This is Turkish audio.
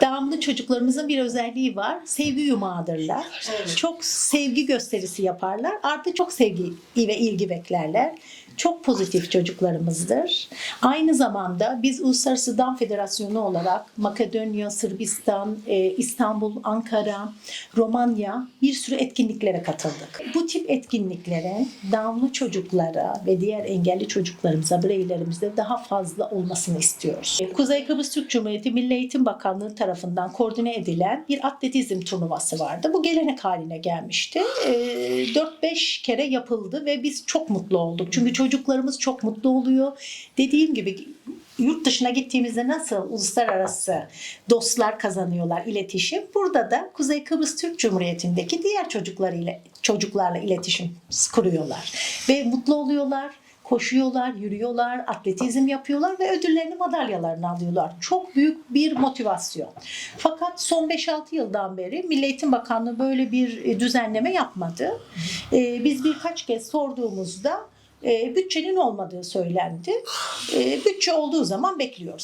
Devamlı çocuklarımızın bir özelliği var. Sevgi yumağıdırlar. Evet. Çok sevgi gösterisi yaparlar. Artı çok sevgi ve ilgi beklerler. Çok pozitif çocuklarımızdır. Aynı zamanda biz Uluslararası Down Federasyonu olarak Makedonya, Sırbistan, e, İstanbul, Ankara, Romanya bir sürü etkinliklere katıldık. Bu tip etkinliklere Down'lu çocuklara ve diğer engelli çocuklarımıza, bireylerimize daha fazla olmasını istiyoruz. E, Kuzey Kıbrıs Türk Cumhuriyeti Milli Eğitim Bakanlığı tarafından koordine edilen bir atletizm turnuvası vardı. Bu gelenek haline gelmişti. E, 4-5 kere yapıldı ve biz çok mutlu olduk. Çünkü çocuklarımız çok mutlu oluyor. Dediğim gibi yurt dışına gittiğimizde nasıl uluslararası dostlar kazanıyorlar, iletişim. Burada da Kuzey Kıbrıs Türk Cumhuriyeti'ndeki diğer çocuklarıyla çocuklarla iletişim kuruyorlar ve mutlu oluyorlar. Koşuyorlar, yürüyorlar, atletizm yapıyorlar ve ödüllerini, madalyalarını alıyorlar. Çok büyük bir motivasyon. Fakat son 5-6 yıldan beri Milli Eğitim Bakanlığı böyle bir e, düzenleme yapmadı. Ee, Biz birkaç kez sorduğumuzda e, bütçenin olmadığı söylendi. E, Bütçe olduğu zaman bekliyoruz.